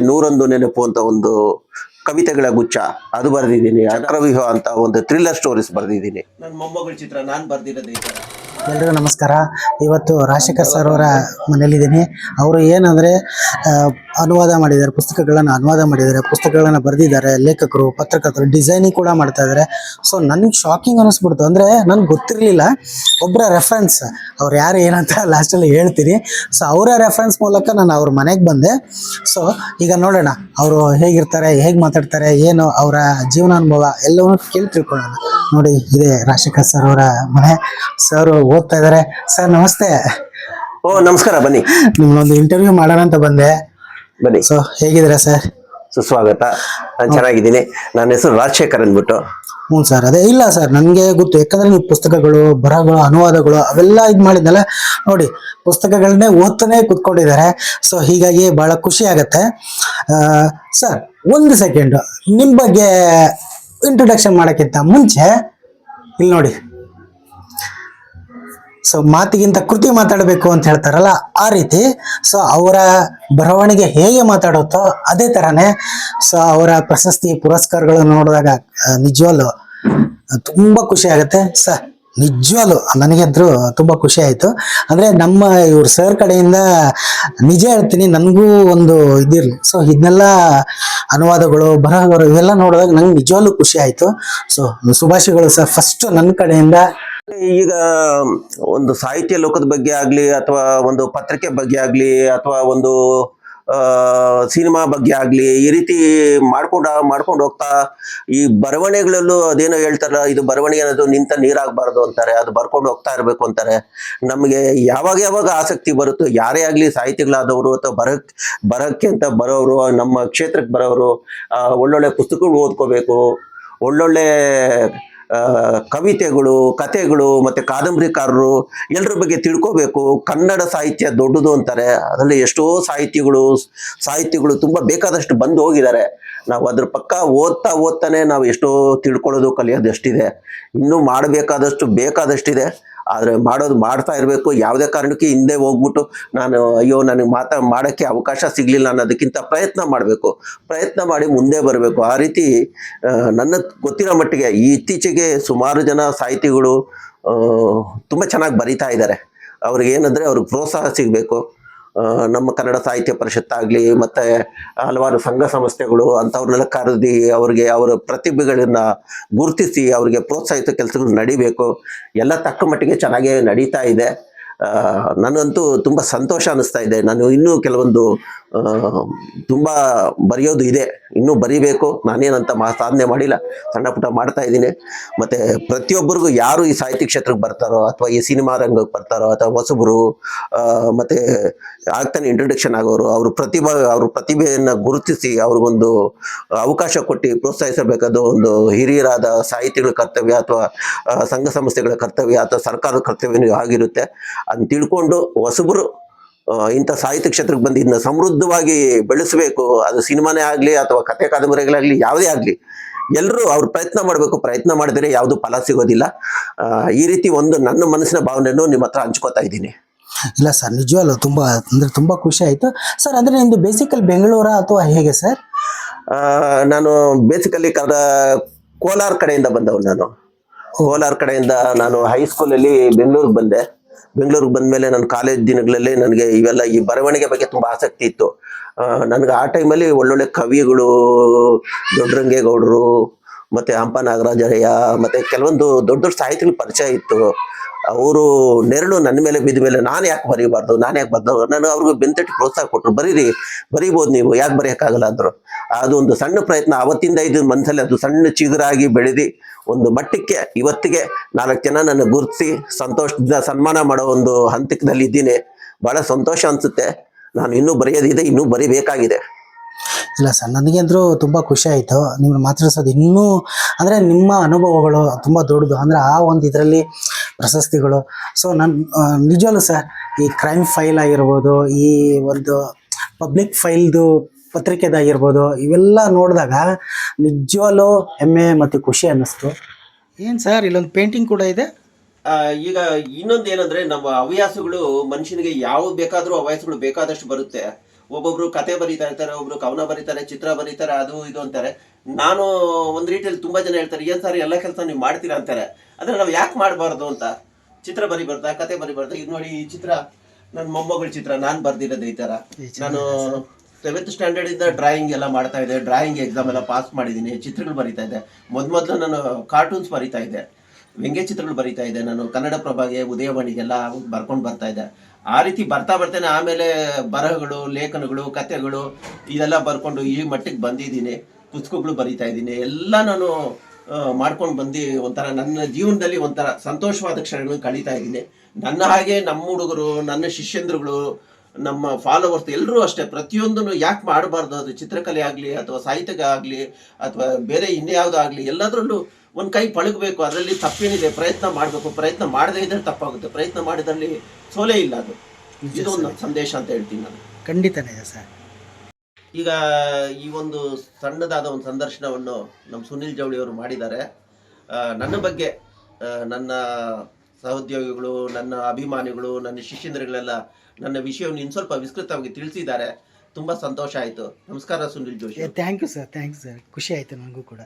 ನೂರೊಂದು ನೆನಪು ಅಂತ ಒಂದು ಕವಿತೆಗಳ ಗುಚ್ಛ. ಅದು ಬರೆದಿದ್ದೀನಿ. ಚಕ್ರವ್ಯೂಹ ಅಂತ ಒಂದು ಥ್ರಿಲ್ಲರ್ ಸ್ಟೋರೀಸ್ ಬರೆದಿದ್ದೀನಿ. ನನ್ನ ಮೊಮ್ಮಗಳ ಚಿತ್ರ ನಾನು ಬರೆದಿರೋದೇ ಎಲ್ರಿಗೂ ನಮಸ್ಕಾರ. ಇವತ್ತು ರಾಜಶೇಖರ್ ಸರ್ ಅವರ ಮನೇಲಿದ್ದೀನಿ. ಅವರು ಏನಂದರೆ ಅನುವಾದ ಮಾಡಿದ್ದಾರೆ ಪುಸ್ತಕಗಳನ್ನು ಅನುವಾದ ಮಾಡಿದ್ದಾರೆ ಪುಸ್ತಕಗಳನ್ನು ಬರೆದಿದ್ದಾರೆ ಲೇಖಕರು ಪತ್ರಕರ್ತರು ಡಿಸೈನಿಂಗ್ ಕೂಡ ಮಾಡ್ತಾ ಇದ್ದಾರೆ ಸೊ ನನಗೆ ಶಾಕಿಂಗ್ ಅನಿಸ್ಬಿಡ್ತು. ಅಂದರೆ ನನಗೆ ಗೊತ್ತಿರಲಿಲ್ಲ. ಒಬ್ಬರ ರೆಫರೆನ್ಸ್ ಅವ್ರು ಯಾರು ಏನಂತ ಲಾಸ್ಟಲ್ಲಿ ಹೇಳ್ತೀರಿ ಸೊ ಅವರ ರೆಫರೆನ್ಸ್ ಮೂಲಕ ನಾನು ಅವ್ರ ಮನೆಗೆ ಬಂದೆ. ಸೊ ಈಗ ನೋಡೋಣ ಅವರು ಹೇಗಿರ್ತಾರೆ ಹೇಗೆ ಮಾತಾಡ್ತಾರೆ ಏನು ಅವರ ಜೀವನಾನುಭವ ಎಲ್ಲವನ್ನೂ ಕೇಳಿ ತಿಳ್ಕೊಳ್ಳೋಣ. ನೋಡಿ ಇದೆ ರಾಜಶೇಖರ್ ಸರ್ ಅವರ ಮನೆ. ಸರ್ ಓದ್ತಾ ಇದ್ದಾರೆ ಸರ್ ನಮಸ್ತೆ. ಓ ನಮಸ್ಕಾರ ಬನ್ನಿ. ನಿಮ್ಮನ್ನೊಂದು ಇಂಟರ್ವ್ಯೂ ಮಾಡೋಣ ಅಂತ ಬಂದೆ. ಬನ್ನಿ. ಸೊ ಹೇಗಿದ್ದೀರಾ ಸರ್ ಸುಸ್ವಾಗತ. ನಾನು ಚೆನ್ನಾಗಿದ್ದೀನಿ. ನನ್ನ ಹೆಸರು ರಾಜಶೇಖರ್ ಅಂದ್ಬಿಟ್ಟು. ಹ್ಞೂ ಸರ್ ಅದೇ ಇಲ್ಲ ಸರ್ ನನಗೆ ಗೊತ್ತು ಯಾಕಂದ್ರೆ ನೀವು ಪುಸ್ತಕಗಳು ಬರಹಗಳು ಅನುವಾದಗಳು ಅವೆಲ್ಲ ಇದು ಮಾಡಿದ್ನಲ್ಲ ನೋಡಿ ಪುಸ್ತಕಗಳನ್ನೇ ಓದ್ತಾನೆ ಕುತ್ಕೊಂಡಿದ್ದಾರೆ. ಸೊ ಹೀಗಾಗಿ ಭಾಳ ಖುಷಿ ಆಗತ್ತೆ. ಸರ್ ಒಂದು ಸೆಕೆಂಡು ನಿಮ್ಮ ಬಗ್ಗೆ ಇಂಟ್ರೊಡಕ್ಷನ್ ಮಾಡೋಕ್ಕಿಂತ ಮುಂಚೆ ಇಲ್ಲಿ ನೋಡಿ. ಸೊ ಮಾತಿಗಿಂತ ಕೃತಿ ಮಾತಾಡಬೇಕು ಅಂತ ಹೇಳ್ತಾರಲ್ಲ, ಆ ರೀತಿ. ಸೊ ಅವರ ಬರವಣಿಗೆ ಹೇಗೆ ಮಾತಾಡುತ್ತೋ ಅದೇ ಥರನೇ ಸೊ ಅವರ ಪ್ರಶಸ್ತಿ ಪುರಸ್ಕಾರಗಳನ್ನು ನೋಡಿದಾಗ ನಿಜವಾಗ್ಲು ತುಂಬ ಖುಷಿ ಆಗುತ್ತೆ. ಸ, ನಿಜವಾಗ್ಲು ನನಗಂತೂ ತುಂಬಾ ಖುಷಿ ಆಯ್ತು. ಅಂದ್ರೆ, ನಮ್ಮ ಇವ್ರ ಸರ್ ಕಡೆಯಿಂದ ನಿಜ ಹೇಳ್ತೀನಿ, ನನಗೂ ಒಂದು ಇದಿರ್ಲಿ. ಸೊ ಇದನ್ನೆಲ್ಲ ಅನುವಾದಗಳು, ಬರಹಗಳು, ಇವೆಲ್ಲ ನೋಡಿದಾಗ ನಂಗೆ ನಿಜವಾಗ್ಲೂ ಖುಷಿ ಆಯ್ತು. ಸೊ ಶುಭಾಶಯಗಳು ಸರ್ ಫಸ್ಟ್ ನನ್ನ ಕಡೆಯಿಂದ ಈಗ, ಒಂದು ಸಾಹಿತ್ಯ ಲೋಕದ ಬಗ್ಗೆ ಆಗಲಿ ಅಥವಾ ಒಂದು ಪತ್ರಿಕೆ ಬಗ್ಗೆ ಆಗಲಿ ಅಥವಾ ಒಂದು ಸಿನಿಮಾ ಬಗ್ಗೆ ಆಗಲಿ ಈ ರೀತಿ ಮಾಡ್ಕೊಂಡ, ಮಾಡ್ಕೊಂಡು ಹೋಗ್ತಾ, ಈ ಬರವಣಿಗೆಗಳಲ್ಲೂ ಅದೇನೋ ಹೇಳ್ತಾರ ಇದು ಬರವಣಿಗೆ ಅನ್ನೋದು ನಿಂತ ನೀರಾಗಬಾರ್ದು ಅಂತಾರೆ, ಅದು ಬರ್ಕೊಂಡು ಹೋಗ್ತಾ ಇರಬೇಕು ಅಂತಾರೆ. ನಮಗೆ ಯಾವಾಗ ಯಾವಾಗ ಆಸಕ್ತಿ ಬರುತ್ತೋ, ಯಾರೇ ಆಗಲಿ ಸಾಹಿತಿಗಳಾದವರು ಅಥವಾ ಬರಕ್ ಬರಕ್ಕೆ ಅಂತ ಬರೋರು, ನಮ್ಮ ಕ್ಷೇತ್ರಕ್ಕೆ ಬರೋರು ಒಳ್ಳೊಳ್ಳೆ ಪುಸ್ತಕಗಳು ಓದ್ಕೋಬೇಕು, ಒಳ್ಳೊಳ್ಳೆ ಕವಿತೆಗಳು ಕತೆಗಳು ಮತ್ತೆ ಕಾದಂಬರಿಕಾರರು ಎಲ್ಲರ ಬಗ್ಗೆ ತಿಳ್ಕೋಬೇಕು. ಕನ್ನಡ ಸಾಹಿತ್ಯ ದೊಡ್ಡದು ಅಂತಾರೆ. ಅದರಲ್ಲಿ ಎಷ್ಟೋ ಸಾಹಿತಿಗಳು ಸಾಹಿತಿಗಳು ತುಂಬ ಬೇಕಾದಷ್ಟು ಬಂದು ಹೋಗಿದ್ದಾರೆ. ನಾವು ಅದ್ರ ಪಕ್ಕ ಓದ್ತಾ ಓದ್ತಾನೆ ನಾವು ಎಷ್ಟೋ ತಿಳ್ಕೊಳ್ಳೋದು, ಕಲಿಯೋದು ಎಷ್ಟಿದೆ. ಇನ್ನೂ ಮಾಡಬೇಕಾದಷ್ಟು ಬೇಕಾದಷ್ಟಿದೆ. ಆದರೆ ಮಾಡೋದು ಮಾಡ್ತಾ ಇರಬೇಕು. ಯಾವುದೇ ಕಾರಣಕ್ಕೆ ಹಿಂದೆ ಹೋಗ್ಬಿಟ್ಟು ನಾನು, ಅಯ್ಯೋ, ನನಗೆ ಮಾತಾ ಮಾಡೋಕ್ಕೆ ಅವಕಾಶ ಸಿಗಲಿಲ್ಲ ಅನ್ನೋದಕ್ಕಿಂತ ಪ್ರಯತ್ನ ಮಾಡಬೇಕು. ಪ್ರಯತ್ನ ಮಾಡಿ ಮುಂದೆ ಬರಬೇಕು. ಆ ರೀತಿ ನನ್ನ ಗೊತ್ತಿರೋ ಮಟ್ಟಿಗೆ ಈ ಇತ್ತೀಚೆಗೆ ಸುಮಾರು ಜನ ಸಾಹಿತಿಗಳು ತುಂಬ ಚೆನ್ನಾಗಿ ಬರಿತಾ ಇದ್ದಾರೆ. ಅವ್ರಿಗೆ ಏನಂದರೆ ಅವ್ರಿಗೆ ಪ್ರೋತ್ಸಾಹ ಸಿಗಬೇಕು. ನಮ್ಮ ಕನ್ನಡ ಸಾಹಿತ್ಯ ಪರಿಷತ್ತಾಗಲಿ ಮತ್ತು ಹಲವಾರು ಸಂಘ ಸಂಸ್ಥೆಗಳು ಅಂಥವ್ರನ್ನೆಲ್ಲ ಕರೆದಿ ಅವ್ರಿಗೆ ಅವರ ಪ್ರತಿಭೆಗಳನ್ನು ಗುರುತಿಸಿ ಅವರಿಗೆ ಪ್ರೋತ್ಸಾಹಿತ ಕೆಲಸಗಳು ನಡಿಬೇಕು. ಎಲ್ಲ ತಕ್ಕ ಮಟ್ಟಿಗೆ ಚೆನ್ನಾಗೇ ನಡೀತಾ ಇದೆ. ನನಗಂತೂ ತುಂಬ ಸಂತೋಷ ಅನ್ನಿಸ್ತಾ ಇದೆ. ನಾನು ಇನ್ನೂ ಕೆಲವೊಂದು ತುಂಬ ಬರೆಯೋದು ಇದೆ. ಇನ್ನೂ ಬರಿಬೇಕು. ನಾನೇನಂತ ಮಾ ಸಾಧನೆ ಮಾಡಿಲ್ಲ. ಸಣ್ಣ ಪುಟ್ಟ ಮಾಡ್ತಾ ಇದ್ದೀನಿ. ಮತ್ತು ಪ್ರತಿಯೊಬ್ಬರಿಗೂ ಯಾರು ಈ ಸಾಹಿತ್ಯ ಕ್ಷೇತ್ರಕ್ಕೆ ಬರ್ತಾರೋ ಅಥವಾ ಈ ಸಿನಿಮಾ ರಂಗಕ್ಕೆ ಬರ್ತಾರೋ ಅಥವಾ ಹೊಸಬರು ಮತ್ತು ಆಗ್ತಾನೆ ಇಂಟ್ರೊಡಕ್ಷನ್ ಆಗೋರು, ಅವ್ರ ಪ್ರತಿಭಾ, ಅವ್ರ ಪ್ರತಿಭೆಯನ್ನು ಗುರುತಿಸಿ ಅವ್ರಿಗೊಂದು ಅವಕಾಶ ಕೊಟ್ಟು ಪ್ರೋತ್ಸಾಹಿಸಬೇಕಾದ ಒಂದು ಹಿರಿಯರಾದ ಸಾಹಿತಿಗಳ ಕರ್ತವ್ಯ ಅಥವಾ ಸಂಘ ಸಂಸ್ಥೆಗಳ ಕರ್ತವ್ಯ ಅಥವಾ ಸರ್ಕಾರದ ಕರ್ತವ್ಯನೂ ಆಗಿರುತ್ತೆ. ಅದನ್ನ ತಿಳ್ಕೊಂಡು ಹೊಸಬರು ಇಂಥ ಸಾಹಿತ್ಯ ಕ್ಷೇತ್ರಕ್ಕೆ ಬಂದು ಇದನ್ನ ಸಮೃದ್ಧವಾಗಿ ಬೆಳೆಸಬೇಕು ಅದು ಸಿನಿಮಾನೇ ಆಗಲಿ ಅಥವಾ ಕತೆ ಕಾದಂಬರಿಗಳಾಗಲಿ ಯಾವುದೇ ಆಗಲಿ ಎಲ್ಲರೂ ಅವ್ರು ಪ್ರಯತ್ನ ಮಾಡಬೇಕು ಪ್ರಯತ್ನ ಮಾಡಿದರೆ ಯಾವುದು ಫಲ ಸಿಗೋದಿಲ್ಲ. ಈ ರೀತಿ ಒಂದು ನನ್ನ ಮನಸ್ಸಿನ ಭಾವನೆಯನ್ನು ನಿಮ್ಮ ಹತ್ರ ಹಂಚ್ಕೋತಾ ಇದ್ದೀನಿ. ಇಲ್ಲ ಸರ್ ನಿಜವಲ್ಲ ತುಂಬಾ ಅಂದ್ರೆ ತುಂಬಾ ಖುಷಿ ಆಯ್ತು. ಸರ್ ಅಂದ್ರೆ ನಿಮ್ಮದು ಬೇಸಿಕಲ್ ಬೆಂಗಳೂರ ಅಥವಾ ಹೇಗೆ ಸರ್? ನಾನು ಬೇಸಿಕಲಿ ಕದ ಕೋಲಾರ ಕಡೆಯಿಂದ ಬಂದವನು ನಾನು. ಕೋಲಾರ ಕಡೆಯಿಂದ ನಾನು ಹೈಸ್ಕೂಲಲ್ಲಿ ಬೆಂಗಳೂರಿಗೆ ಬಂದೆ. ಬೆಂಗಳೂರಿಗೆ ಬಂದಮೇಲೆ ನನ್ನ ಕಾಲೇಜ್ ದಿನಗಳಲ್ಲಿ ನನಗೆ ಇವೆಲ್ಲ ಈ ಬರವಣಿಗೆ ಬಗ್ಗೆ ತುಂಬ ಆಸಕ್ತಿ ಇತ್ತು. ನನಗೆ ಆ ಟೈಮಲ್ಲಿ ಒಳ್ಳೊಳ್ಳೆ ಕವಿಗಳು, ದೊಡ್ಡರಂಗೇಗೌಡರು ಮತ್ತು ಹಂಪ ನಾಗರಾಜಯ್ಯ ಮತ್ತು ಕೆಲವೊಂದು ದೊಡ್ಡ ದೊಡ್ಡ ಸಾಹಿತಿಗಳ ಪರಿಚಯ ಇತ್ತು. ಅವರು ನೆರಳು ನನ್ನ ಮೇಲೆ ಬಿದ್ದ ಮೇಲೆ ನಾನು ಯಾಕೆ ಬರೀಬಾರ್ದು ನಾನು ಯಾಕೆ ಬರ್ದು, ನಾನು ಅವ್ರಿಗೂ ಬೆಂತಟ್ಟಿ ಪ್ರೋತ್ಸಾಹ ಕೊಟ್ಟರು ಬರೀರಿ, ಬರೀಬೋದು ನೀವು, ಯಾಕೆ ಬರೆಯೋಕ್ಕಾಗಲ್ಲ ಅಂದರು. ಅದು ಒಂದು ಸಣ್ಣ ಪ್ರಯತ್ನ, ಅವತ್ತಿಂದ ಇದು ಮನಸ್ಸಲ್ಲಿ ಅದು ಸಣ್ಣ ಚಿಗುರಾಗಿ ಬೆಳೆದು ಒಂದು ಮಟ್ಟಕ್ಕೆ ಇವತ್ತಿಗೆ ನಾಲ್ಕು ಜನ ನನ್ನ ಗುರುತಿಸಿ ಸಂತೋಷದಿಂದ ಸನ್ಮಾನ ಮಾಡೋ ಒಂದು ಹಂತಕದಲ್ಲಿ ಇದ್ದೀನಿ ಭಾಳ ಸಂತೋಷ ಅನಿಸುತ್ತೆ. ನಾನು ಇನ್ನೂ ಬರೆಯೋದಿದೆ, ಇನ್ನೂ ಬರಿಬೇಕಾಗಿದೆ. ಇಲ್ಲ ಸರ್ ನನಗೆ ಅಂದರೂ ತುಂಬ ಖುಷಿ ಆಯ್ತು. ನಿಮ್ಮನ್ನ ಮಾತಾಡ್ಸೋದು ಇನ್ನೂ ಅಂದರೆ ನಿಮ್ಮ ಅನುಭವಗಳು ತುಂಬ ದೊಡ್ಡದು. ಅಂದರೆ ಆ ಒಂದು ಇದರಲ್ಲಿ ಪ್ರಶಸ್ತಿಗಳು. ಸೊ ನನ್ನ ನಿಜವಲ್ಲೂ ಸರ್ ಈ ಕ್ರೈಮ್ ಫೈಲ್ ಆಗಿರ್ಬೋದು ಈ ಒಂದು ಪಬ್ಲಿಕ್ ಫೈಲ್ದು ಪತ್ರಿಕೆದಾಗಿರ್ಬೋದು ಇವೆಲ್ಲ ನೋಡಿದಾಗ ನಿಜವಲ್ಲೂ ಹೆಮ್ಮೆ ಮತ್ತು ಖುಷಿ ಅನ್ನಿಸ್ತು. ಏನು ಸರ್ ಇಲ್ಲೊಂದು ಪೇಂಟಿಂಗ್ ಕೂಡ ಇದೆ? ಈಗ ಇನ್ನೊಂದು ಏನಂದ್ರೆ ನಮ್ಮ ಹವ್ಯಾಸಗಳು ಮನುಷ್ಯನಿಗೆ ಯಾವ ಬೇಕಾದರೂ ಹವ್ಯಾಸಗಳು ಬೇಕಾದಷ್ಟು ಬರುತ್ತೆ. ಒಬ್ಬೊಬ್ರು ಕತೆ ಬರೀತಾ ಇರ್ತಾರೆ ಒಬ್ರು ಕವನ ಬರೀತಾರೆ ಚಿತ್ರ ಬರೀತಾರೆ ಅದು ಇದು ಅಂತಾರೆ. ನಾನು ಒಂದು ರೀತಿಯಲ್ಲಿ ತುಂಬಾ ಜನ ಹೇಳ್ತಾರೆ ಏನು ಸರ್ ಎಲ್ಲ ಕೆಲಸ ನೀವು ಮಾಡ್ತೀರಾ ಅಂತಾರೆ. ಆದರೆ ನಾವು ಯಾಕೆ ಮಾಡಬಾರ್ದು ಅಂತ? ಚಿತ್ರ ಬರಿಬಾರ್ದಾ ಕತೆ ಬರಿಬಾರ್ದಾ ಇದು ನೋಡಿ ಈ ಚಿತ್ರ ನನ್ನ ಮೊಮ್ಮಗಳ ಚಿತ್ರ ನಾನು ಬರ್ದಿರೋದು ಈ ತರ. ನಾನು ಸೆವೆಂತ್ ಸ್ಟ್ಯಾಂಡರ್ಡ್ ಇಂದ ಡ್ರಾಯಿಂಗ್ ಎಲ್ಲ ಮಾಡ್ತಾ ಇದ್ದೆ ಡ್ರಾಯಿಂಗ್ ಎಕ್ಸಾಮ್ ಎಲ್ಲ ಪಾಸ್ ಮಾಡಿದ್ದೀನಿ ಚಿತ್ರಗಳು ಬರಿತಾ ಇದ್ದೆ. ಮೊದ್ ಮೊದಲು ನಾನು ಕಾರ್ಟೂನ್ಸ್ ಬರಿತಾ ಇದ್ದೆ. ವ್ಯಂಗ್ಯ ಚಿತ್ರಗಳು ಬರಿತಾ ಇದ್ದೆ. ನಾನು ಕನ್ನಡ ಪ್ರಭಾಗೆ ಉದಯವಾಣಿಗೆಲ್ಲ ಬರ್ಕೊಂಡು ಬರ್ತಾ ಇದ್ದೆ. ಆ ರೀತಿ ಬರ್ತಾ ಬರ್ತೇನೆ. ಆಮೇಲೆ ಬರಹಗಳು, ಲೇಖನಗಳು, ಕಥೆಗಳು ಇದೆಲ್ಲ ಬರ್ಕೊಂಡು ಈ ಮಟ್ಟಿಗೆ ಬಂದಿದ್ದೀನಿ. ಪುಸ್ತಕಗಳು ಬರಿತಾ ಇದ್ದೀನಿ. ಎಲ್ಲ ನಾನು ಮಾಡ್ಕೊಂಡು ಬಂದು ಒಂಥರ ನನ್ನ ಜೀವನದಲ್ಲಿ ಒಂಥರ ಸಂತೋಷವಾದ ಕ್ಷಣಗಳು ಕಳೀತಾ ಇದ್ದೀನಿ. ನನ್ನ ಹಾಗೆ ನಮ್ಮ ಹುಡುಗರು, ನನ್ನ ಶಿಷ್ಯಂದ್ರುಗಳು ನಮ್ಮ ಫಾಲೋವರ್ಸ್ ಎಲ್ಲರೂ ಅಷ್ಟೇ ಪ್ರತಿಯೊಂದನ್ನು ಯಾಕೆ ಮಾಡಬಾರ್ದು? ಅದು ಚಿತ್ರಕಲೆ ಆಗಲಿ ಅಥವಾ ಸಾಹಿತ್ಯ ಆಗಲಿ ಅಥವಾ ಬೇರೆ ಇನ್ಯಾವುದೋ ಆಗಲಿ ಎಲ್ಲದರಲ್ಲೂ ಒಂದು ಕೈ ಪಳಗಬೇಕು ಅದರಲ್ಲಿ ತಪ್ಪೇನಿದೆ ಪ್ರಯತ್ನ ಮಾಡಬೇಕು. ಪ್ರಯತ್ನ ಮಾಡದೇ ಇದ್ರೆ ತಪ್ಪಾಗುತ್ತೆ. ಪ್ರಯತ್ನ ಮಾಡಿದ್ರಲ್ಲಿ ಸೋಲೇ ಇಲ್ಲ ಅದು. ಇದೊಂದು ಸಂದೇಶ ಅಂತ ಹೇಳ್ತೀನಿ ನಾನು. ಖಂಡಿತನೇ ಸರ್. ಈಗ ಈ ಒಂದು ಸಣ್ಣದಾದ ಒಂದು ಸಂದರ್ಶನವನ್ನು ನಮ್ಮ ಸುನಿಲ್ ಜವಳಿ ಅವರು ಮಾಡಿದ್ದಾರೆ. ನನ್ನ ಬಗ್ಗೆ ನನ್ನ ಸಹೋದ್ಯೋಗಿಗಳು, ನನ್ನ ಅಭಿಮಾನಿಗಳು, ನನ್ನ ಶಿಷ್ಯಂದ್ರಗಳೆಲ್ಲ ನನ್ನ ವಿಷಯವನ್ನು ಇನ್ನು ಸ್ವಲ್ಪ ವಿಸ್ತೃತವಾಗಿ ತಿಳಿಸಿದ್ದಾರೆ. ತುಂಬ ಸಂತೋಷ ಆಯಿತು. ನಮಸ್ಕಾರ Sunil Joshi thank you sir thank sir ಖುಷಿ ಆಯಿತು ನನಗೂ ಕೂಡ.